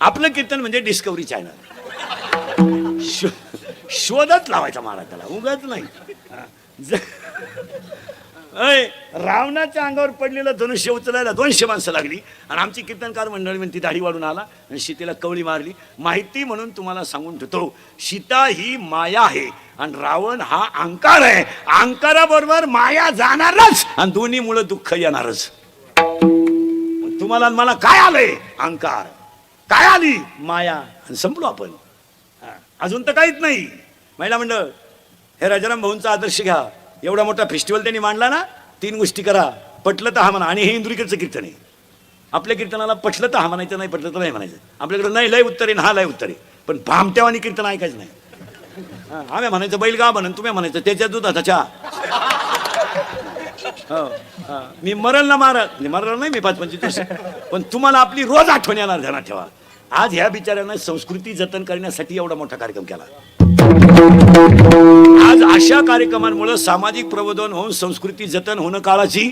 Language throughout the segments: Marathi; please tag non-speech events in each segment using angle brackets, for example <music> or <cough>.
आपलं कीर्तन म्हणजे डिस्कवरी चॅनल शो- शोधत लावायचा मारा त्याला उगाच नाही. अय रावणाच्या अंगावर पडलेलं धनुष्य उचलायला दोनशे माणसं लागली आणि आमची कीर्तनकार मंडळी म्हणती दाढी वाढून आला आणि सीतेला कवळी मारली. माहिती म्हणून तुम्हाला सांगून ठेवतो सीता ही माया आहे आणि रावण हा अंकार आहे. अंकाराबरोबर माया जाणारच आणि दोन्ही मुळे दुःख येणारच. तुम्हाला आणि मला काय आलंय? अंकार. काय आली? माया. आणि संपलो आपण. अजून तर काहीच नाही. महिला मंडळ हे राजाराम भाऊंचा आदर्श घ्या. एवढा मोठा फेस्टिवल त्यांनी मांडला ना तीन गोष्टी करा. पटलं तर हा म्हणा. आणि हे इंदुरीकडचं कीर्तन आहे. आपल्या कीर्तनाला पटलं तर हा म्हणायचं नाही पटलं तर नाही म्हणायचं. आपल्याकडे नाही लय उत्तर हा लय उत्तर पण भामट्यावानी कीर्तन ऐकायचं नाही. हा, आम्ही म्हणायचं बैल गा म्हणून तुम्ही म्हणायचं त्याच्या दुधाचा चहा. हो, हा. मी मरल ना मारल मरल नाही मी पाच पंचवीस पण तुम्हाला आपली रोज आठवण येणार ध्यानात ठेवा. आज ह्या बिचाऱ्यानं संस्कृती जतन करण्यासाठी एवढा मोठा कार्यक्रम केला. आज अशा कार्यक्रमांमुळे सामाजिक प्रबोधन होऊन संस्कृती जतन होणं काळाची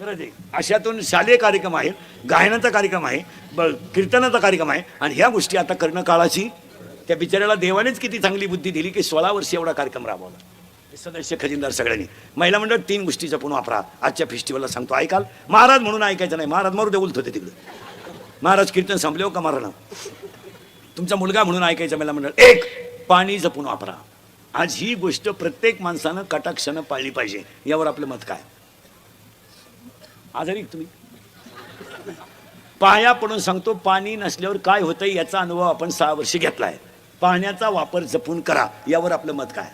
गरज आहे. अशातून शालेय कार्यक्रम आहे गायनाचा कार्यक्रम आहे ब कीर्तनाचा कार्यक्रम आहे. आणि ह्या गोष्टी आता करणं काळाची त्या बिचाऱ्याला देवानेच किती चांगली बुद्धी दिली की सोळा वर्षी एवढा कार्यक्रम राबवला. सदस्य खजिनदार सगळ्यांनी. महिला मंडळ तीन गोष्टीचा पुन्हा वापरा आजच्या फेस्टिवलला सांगतो ऐकाल? महाराज म्हणून ऐकायचं नाही. महाराज मरू दे उलत होते तिकडे. महाराज कीर्तन संपले हो का मरण तुमचा मुलगा म्हणून ऐकायचा मला मंडळ. एक पाणी जपून वापरा. आज ही गोष्ट प्रत्येक माणसानं कटाक्षानं पाळली पाहिजे. यावर आपलं मत काय? आजारी तुम्ही? पाया पडून सांगतो पाणी नसल्यावर काय होतंय याचा अनुभव आपण सहा वर्षी घेतलाय. पाण्याचा वापर जपून करा. यावर आपलं मत काय?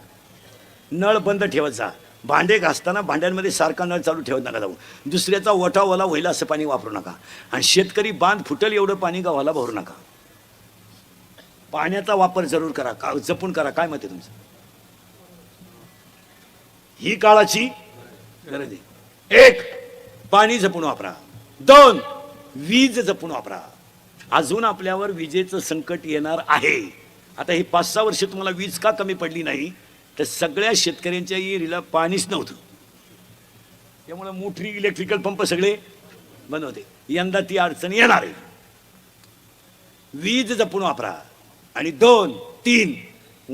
नळ बंद ठेवत जा. भांडे घासताना भांड्यांमध्ये सारखा नळ चालू ठेवत नका जाऊ. दुसऱ्याचा ओठा ओला होईल असं पाणी वापरू नका. आणि शेतकरी बांध फुटल एवढं पाणी गावाला भरू नका. पाण्याचा वापर जरूर करा. का जपून करा. काय मत आहे तुमचं? ही काळाची गरज आहे. एक पाणी जपून वापरा. दोन वीज जपून वापरा. अजून आपल्यावर विजेचं संकट येणार आहे. आता ही पाच सहा वर्ष तुम्हाला वीज का कमी पडली नाही? तर सगळ्या शेतकऱ्यांच्या एरीला पाणीच नव्हतं. त्यामुळे मोठरी इलेक्ट्रिकल पंप सगळे बंद होते यंदा ती अडचण येणार आहे. वीज जपून वापरा आणि दोन तीन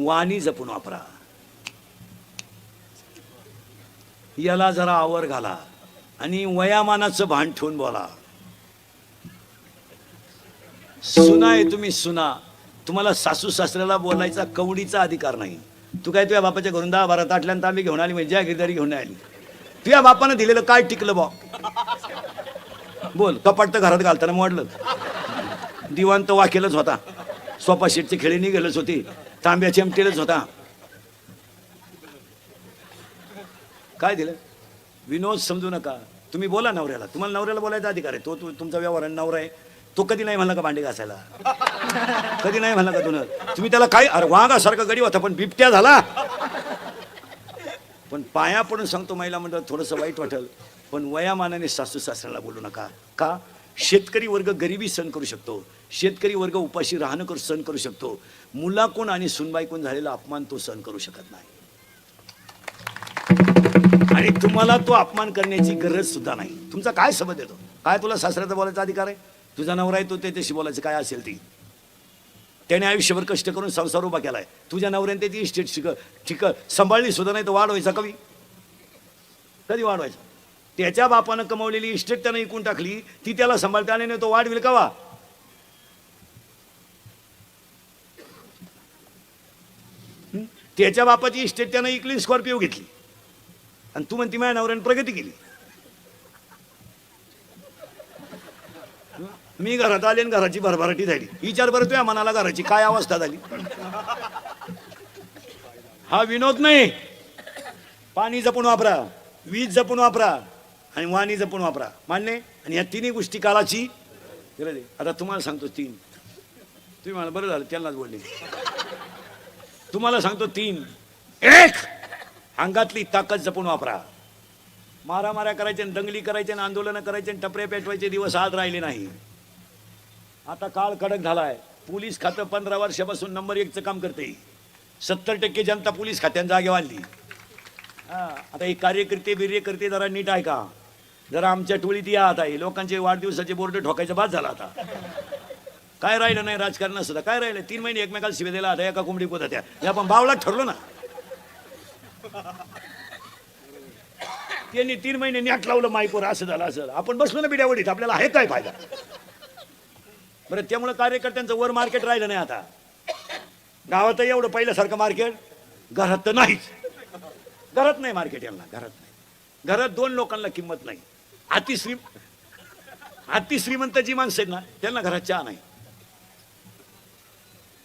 वाणी जपून वापरा. याला जरा आवर घाला आणि वयामानाचं भान ठेवून बोला. सुना आहे तुम्ही सुना. तुम्हाला सासू सासऱ्याला बोलायचा कवडीचा अधिकार नाही. तू काय तुझ्या बापाच्या घरून दहा बारा ताटल्यानंतर आम्ही घेऊन आली म्हणजे गिरदारी घेऊन आली. तुझ्या बापानं दिलेलं काय टिकलं बा? बोल कपाट तर घरात घालताना मोडलं. दिवाण तर वाकेलच होता. सोपा शेटची खेळी निघेलच होती. तांब्या एमटीलच होता. काय दिलं? विनोद समजू नका. तुम्ही बोला नवऱ्याला. तुम्हाला नवऱ्याला बोलायचा अधिकार आहे. तो तुमचा व्यवहार नवरा आहे. तो कधी नाही म्हणला का भांडे घासायला? कधी नाही म्हणला का तुला तुम्ही त्याला काय अरे वाघासारखा गडी होता पण बिबट्या झाला. पण पाया पडून सांगतो महिला मंडळ थोडंसं वाईट वाटेल पण वयामानाने सासू सासऱ्याला बोलू नका. का? शेतकरी वर्ग गरिबी सहन करू शकतो. शेतकरी वर्ग उपाशी राहणं करू सहन करू शकतो. मुलाकून आणि सुनबाईकून झालेला अपमान तो सहन करू शकत नाही. आणि तुम्हाला तो अपमान करण्याची गरज सुद्धा नाही. तुमचा काय संबंध येतो काय तुला सासऱ्याचा बोलायचा अधिकार आहे? तुझा नवरा येतो तो त्याच्याशी बोलायचं काय असेल ती? त्याने आयुष्यभर कष्ट करून संसार उभा केलाय. तुझ्या नवऱ्याने त्याची इस्टेट शिक ठीक सांभाळली सुद्धा नाही तर वाढवायचा कवी. कधी वाढवायचा? त्याच्या बापानं कमवलेली इस्टेट त्यानं इकून टाकली ती त्याला सांभाळता आली नाही तो वाढविल कवा? त्याच्या बापाची इस्टेट त्यानं इकली स्कॉर्पिओ घेतली. आणि तू म्हणती माझ्या नवऱ्याने प्रगती केली. मी घरात आले आणि घराची भरभराटी झाली. विचार बरं तुझ्या मनाला घराची काय अवस्था झाली? हा विनोद नाही. पाणी जपून वापरा वीज जपून वापरा आणि वाणी जपून वापरा. मान्य? आणि या तिन्ही गोष्टी काळाची गरज आता तुम्हाला सांगतो तीन. तुम्ही मला बरं झालं त्यांनाच बोलले. तुम्हाला सांगतो तीन. एक अंगातली ताकद जपून वापरा. मारामाऱ्या करायचे दंगली करायचे आणि आंदोलनं करायचे आणि टपरे पेटवायचे दिवस आज राहिले नाही. आता काळ कडक झालाय. पोलीस खातं पंधरा वर्षापासून नंबर एकचं काम करते. सत्तर टक्के जनता पोलीस खात्यात जागे वाढली. हा आता हे कार्यकर्ते बिर्यकर्ते जरा नीट आहे का जरा आमच्या टोळीत या आता. हे लोकांचे वाढदिवसाचे बोर्ड ठोकायचा बाद झाला आता. काय राहिलं नाही राजकारण सुद्धा काय राहिलं? तीन महिने एकमेकाला शिवे दिला आता एका कोंबडी पोत त्या हे आपण बावला ठरलो ना. त्यांनी तीन महिने नॅट लावलं माईपोर असं झालं असं आपण बसलो ना बिड्यावडीत आपल्याला आहे काय फायदा? बरं त्यामुळे कार्यकर्त्यांचं वर मार्केट राहिलं नाही आता. गावात एवढं पहिल्यासारखं मार्केट घरात तर नाहीच. घरात नाही मार्केट यांना घरात नाही. घरात दोन लोकांना किंमत नाही. अतिश्री अतिश्रीमंत जी माणसं आहेत ना त्यांना घरात चहा नाही.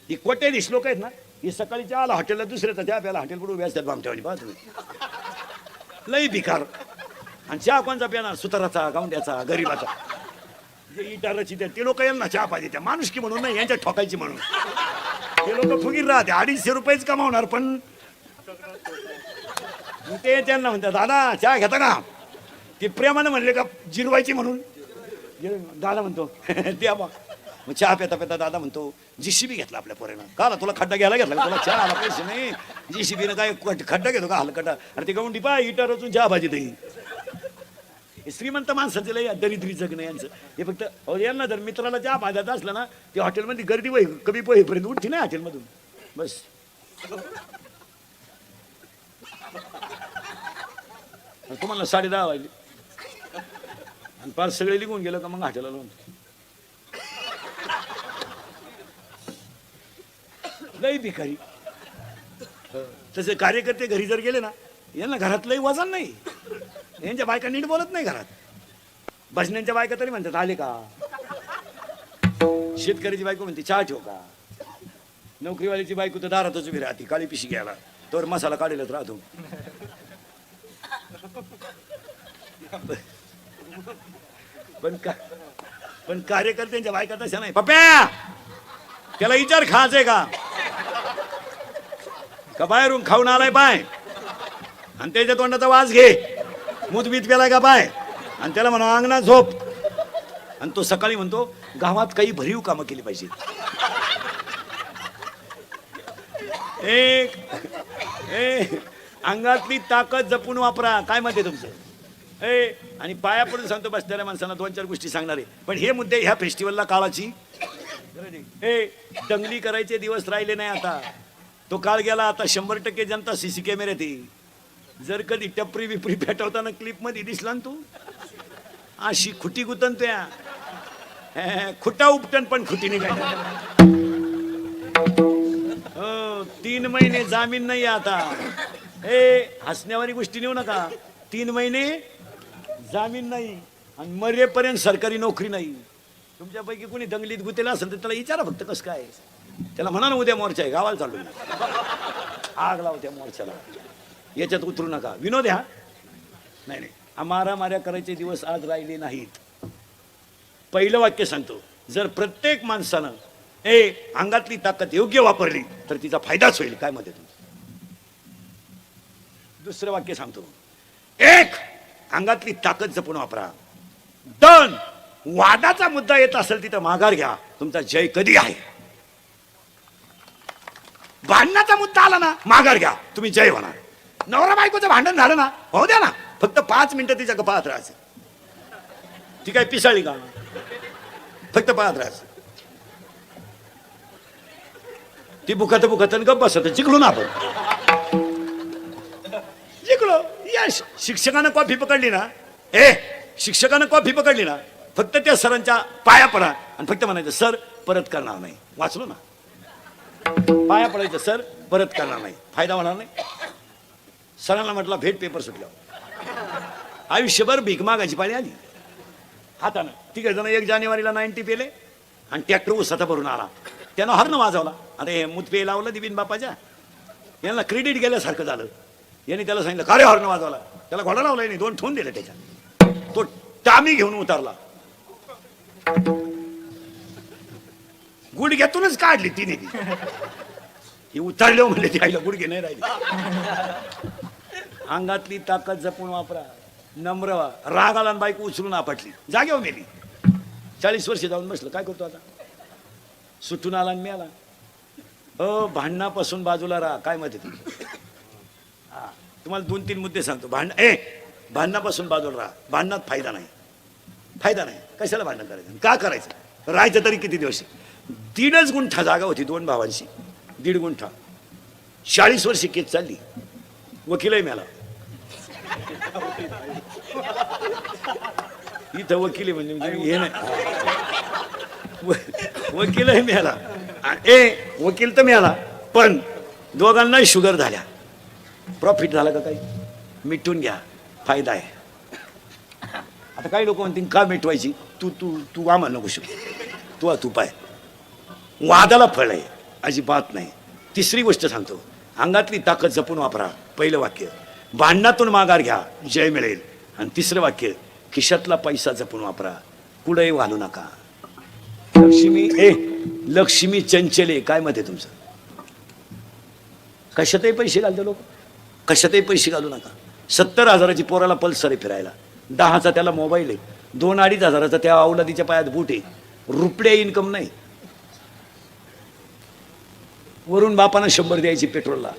ही कोट्याधीश लोक आहेत ना ही सकाळी चहा आला हॉटेलला दुसऱ्याचा चहा प्याला हॉटेल पुढे उभे असतात बामट्यावानी पाहा तुम्ही. लई भिकार. आणि चहा कोणचा पिणार? सुताराचा गावंड्याचा गरीबाचा. जे इटाराची त्या ते लोक यांना चहा पाहिजे. त्या माणुसकी म्हणून नाही यांच्या ठोकायची म्हणून. ते लोक फुगीर राहते. अडीचशे रुपयेच कमावणार पण मग ते त्यांना म्हणतात दादा चहा घेता का? ते प्रेमानं म्हणले का जिरवायची म्हणून. दादा म्हणतो <laughs> द्या बा. मग चहा पेता पेता दादा म्हणतो जीसीबी घेतला आपल्या पोरेनं. का तुला खड्डा घ्यायला घेतला तुला चहा आला पैसे नाही. जीसीबीनं काय खड्डा घेतो का? हलकटा. अरे ते गाऊन पाय इटा रचून चहा भाजी दही. हे श्रीमंत माणसाचं लय दरिद्री जगणं यांचं. हे फक्त अहो यांना जर मित्राला ज्या पाजायचा असलं ना ते हॉटेलमध्ये गर्दी वय कमी पोहेपर्यंत उठते ना हॉटेलमधून. बस. तुम्हाला साडे दहा वाजले. आणि पाच सगळे निघून गेलं का मग हॉटेलला लावून. लय भिकारी. तसे कार्यकर्ते घरी जर गेले ना यांना घरात लई वजन नाही. यांच्या बायका नीट बोलत नाही घरात. भजन्यांच्या बायका तरी म्हणतात आले का? शेतकऱ्याची बायको म्हणते चहा ठेव का? नोकरीवाल्याची बायको तर दारातच उभी राहते काळी पिशी घ्यायला. तर मसाला काढेलच राहतो. पण का पण कार्यकर्त्यांच्या बायका तशा नाही. पप्या त्याला विचार खायचंय का? का बाहेरून खाऊन आलाय पाय आणि त्याच्या तोंडाचा वास घे. मूतबीत पेलाय का पाय? आणि त्याला म्हणा अंगणात झोप. आणि तो सकाळी म्हणतो गावात काही भरीव कामं केली पाहिजे एक ए अंगातली ताकद जपून वापरा. काय मत आहे तुमचं? ए आणि पाया पडून सांगतो बसलेल्या माणसांना दोन चार गोष्टी सांगणार आहे. पण हे मुद्दे ह्या फेस्टिवलला काळाची. ए दंगली करायचे दिवस राहिले नाही आता. तो काळ गेला आता शंभर टक्के जनता सीसी कॅमेऱ्यात येईल जर कधी टपरी विपरी पेटवताना क्लिपमध्ये दिसला ना तू? अशी खुटी गुतन त्या. खुटा उपटन पण खुटी निघायची हो तीन महिने जामीन नाही आता. हे हसण्यावारी गोष्टी नेऊ नका. तीन महिने जामीन नाही आणि मरेपर्यंत सरकारी नोकरी नाही. तुमच्यापैकी कोणी दंगलीत गुतेला असेल तर त्याला विचारा फक्त कसं काय त्याला म्हणा ना उद्या मोर्चा आहे गावाला चालू. आग लाव त्या मोर्चाला. याच्यात उतरू नका. विनोद आहे हा? नाही नाही. मारा माऱ्या करायचे दिवस आज राहिले नाहीत. पहिलं वाक्य सांगतो. जर प्रत्येक माणसानं ए अंगातली ताकद योग्य वापरली तर तिचा फायदाच होईल. काय मध्ये तुम्ही दुसरं वाक्य सांगतो. एक अंगातली ताकद जपून वापरा. दोन वादाचा मुद्दा येत असेल तिथं माघार घ्या. तुमचा जय कधी आहे? भांडणाचा मुद्दा आला ना माघार घ्या. तुम्ही जय होणार. नवरा बायकोचं भांडण झालं ना हो द्या ना. फक्त पाच मिनिटं तिच्या पाहत राहायचं ती काय पिसाळी का? फक्त पाहत राहायचं ती बुखत बुखत गप गप्प बसत जिंकलो ना आपण. जिंकलो. या शिक्षकानं कॉफी पकडली ना. ए शिक्षकानं कॉफी पकडली ना फक्त त्या सरांच्या पाया पडा आणि फक्त म्हणायचं सर परत करणार नाही. वाचलो ना. पाया पडायचं सर परत करणार नाही. फायदा होणार नाही. सरांना म्हटलं भेट पेपर सुटल्यावर आयुष्यभर भीक मागायची पाळी आली. हातानं. तिघ जण एक जानेवारीला नाईन्टी पेले आणि ट्रॅक्टर उसाचा भरून आला. त्यानं हरणं वाजवला. आता हे मुतपे लावलं दिबीन बापाच्या. यांना क्रेडिट गेल्यासारखं झालं. यांनी त्याला सांगितलं का रे हरणं वाजवला त्याला घोडा लावला यांनी दोन ठेवून दिले त्याच्यात. तो टामी घेऊन उतरला. गुडघ्यातूनच काढली तिने ती उतरले म्हणले ती आईला गुडघे नाही राहिले. अंगातली ताकद जपून वापरा. नम्र राग आला बाईक बायको उचलून आपटली. जागेवर मेली चाळीस वर्ष जाऊन बसलं. काय करतो आता? सुटून आला आणि मिळाला. हो भांडणापासून बाजूला राहा. काय मत आहे? तुम्हाला दोन तीन मुद्दे सांगतो. भांड ए भांडणापासून बाजूला राहा. भांडणात फायदा नाही. फायदा नाही. कशाला भांडण करायचं? का करायचं? राहायचं तरी किती दिवस? दीडच गुंठा जागा होती दोन भावांची. दीड गुंठा. चाळीस वर्षी केस चालली. वकीलही मिळाला. इथं वकील आहे म्हणजे म्हणजे हे नाही. वकीलही मिळाला. ए वकील तर मिळाला पण दोघांनाही शुगर झाल्या. प्रॉफिट झालं का काही? मिटून घ्या. फायदा आहे. आता काही लोक म्हणतील का मिटवायची? तू तू तू आम्हाला नको शिकू. तू तू पाय. वादाला फळ आहे. अजिबात नाही. तिसरी गोष्ट सांगतो. अंगातली ताकद जपून वापरा. पहिलं वाक्य भांडणातून माघार घ्या जय मिळेल. आणि तिसरं वाक्य खिशातला पैसा जपून वापरा कुठेही घालू नका. लक्ष्मी ए लक्ष्मी चंचले काय मत आहे तुमचं? कशातही पैसे घालते लोक. कशातही पैसे घालू नका. सत्तर हजाराची पोराला पल्सर आहे फिरायला. दहाचा त्याला मोबाईल आहे. दोन अडीच हजाराचा त्या औलादीच्या पायात बूट आहे. रुपडे इन्कम नाही. वरून बापानं शंभर द्यायची पेट्रोलला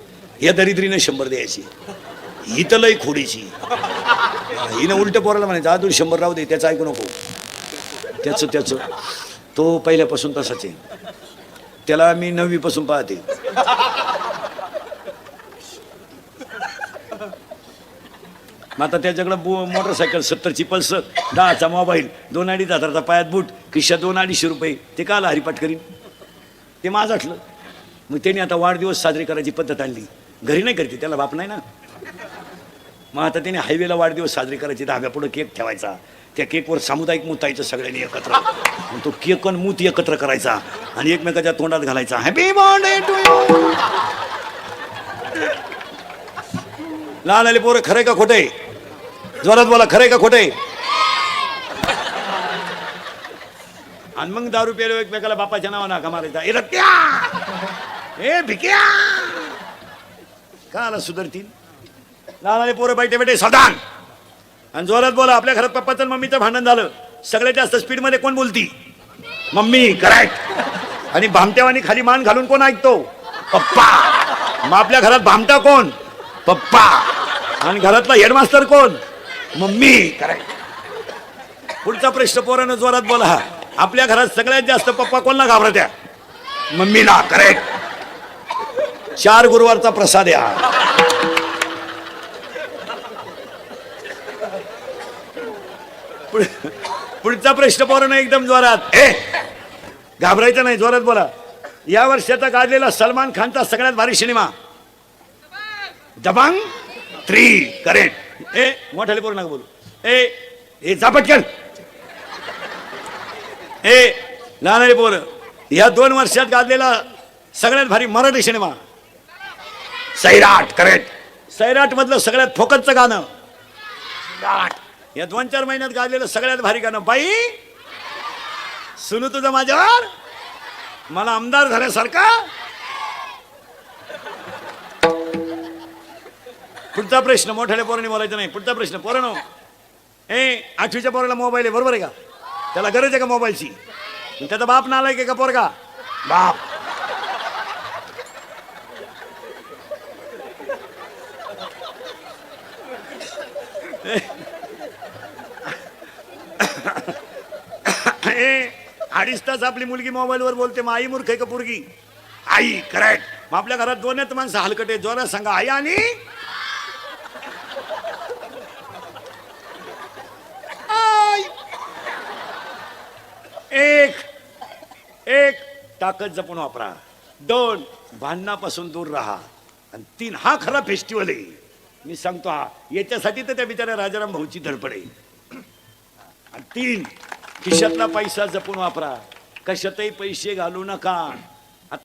या दरिद्रीनं शंभर द्यायची. ही तर लई खोडीची. हिनं उलट पोराला म्हणायचं आदूर शंभर राहू दे त्याचं ऐकू नको. त्याचं त्याचं. तो पहिल्यापासून तसाच आहे. त्याला मी नववीपासून पाहते. मग आता त्याच्याकडं बो मोटरसायकल सत्तरची पल्सर दहाचा मोबाईल दोन अडीच हजाराचा पायात बूट खिशा दोन अडीचशे रुपये. ते काला हरिपाठ करीन? ते माझं आठलं मग त्यांनी आता वाढदिवस साजरी करायची पद्धत आणली. घरी नाही करते त्याला बाप नाही ना. मग आता त्याने हायवेला वाढदिवस साजरी करायची धाब्यापुढं केक ठेवायचा. त्या केकवर सामुदायिक मुतायचं सगळ्यांनी एकत्र. तो केक आणि मूत एकत्र करायचा आणि एकमेकाच्या तोंडात घालायचा. हॅपी बर्थडे टू यू लहान आले पोरं खरंय का खोटे जोरात बोला खरंय का खोटंय? आणि मग दारू पेलो एकमेकाला बापाच्या नावानं का मारायचा ए भिक्या! का आला सुधरतील. लहान आले पोरं बैठे बैठे सावधान. आणि जोरात बोला आपल्या घरात पप्पाचं मम्मीचं भांडण झालं. सगळ्यात जास्त स्पीडमध्ये कोण बोलती? मम्मी करेक्ट आणि भामट्यावानी खाली मान घालून कोण ऐकतो? पप्पा. मग आपल्या घरात भामटा कोण? पप्पा. आणि घरातला हेडमास्टर कोण? मम्मी करेक्ट पुढचा प्रश्न पोरानं जोरात बोला. आपल्या घरात सगळ्यात जास्त पप्पा कोणला घाबरत्या? मम्मीला करेक्ट चार गुरुवारचा प्रसाद या. पुढ- पुढचा प्रश्न पोरानं एकदम जोरात. ए घाबरायचं नाही जोरात बोला. या वर्षाचा गाजलेला सलमान खानचा सगळ्यात भारी सिनेमा. दबांग थ्री करेक्ट ए मोठ्याले पोरं नका बोलू. ए ए झापटकन ए लहान पोरं या दोन वर्षात गाजलेला सगळ्यात भारी मराठी सिनेमा. सैराट करेक्ट सैराट मधलं सगळ्यात फोकतचं गाणं. सैराट. या दोन चार महिन्यात गाजलेलं सगळ्यात भारी गाणं बाई. सुनू तुझं माझ्यावर? मला आमदार झाल्यासारखा? पुढचा प्रश्न मोठ्याल्या पोराने बोलायचं नाही. पुढचा प्रश्न पोरानो. ए आठवीच्या पोराला मोबाईल आहे बरोबर आहे का? त्याला गरज आहे का मोबाईलची? त्याचा बाप नालायक का पोरगा? बाप ए, अडीच तास आपली मुलगी मोबाईलवर बोलते मग आई मूर्ख आहे का पोरगी? आई करेक्ट मग आपल्या घरात दोन आहेत माणसं हलकटे जोरात सांगा आई आणि? एक एक ताकद जपून वापरा. दोन भांडणापासून दूर राहा. आणि तीन हा खरा फेस्टिवल आहे. मी सांगतो हा याच्यासाठी तर त्या बिचाऱ्या राजाराम भाऊची धडपड आहे. आणि तीन खिशातला पैसा जपून वापरा. कशातही पैसे घालू नका.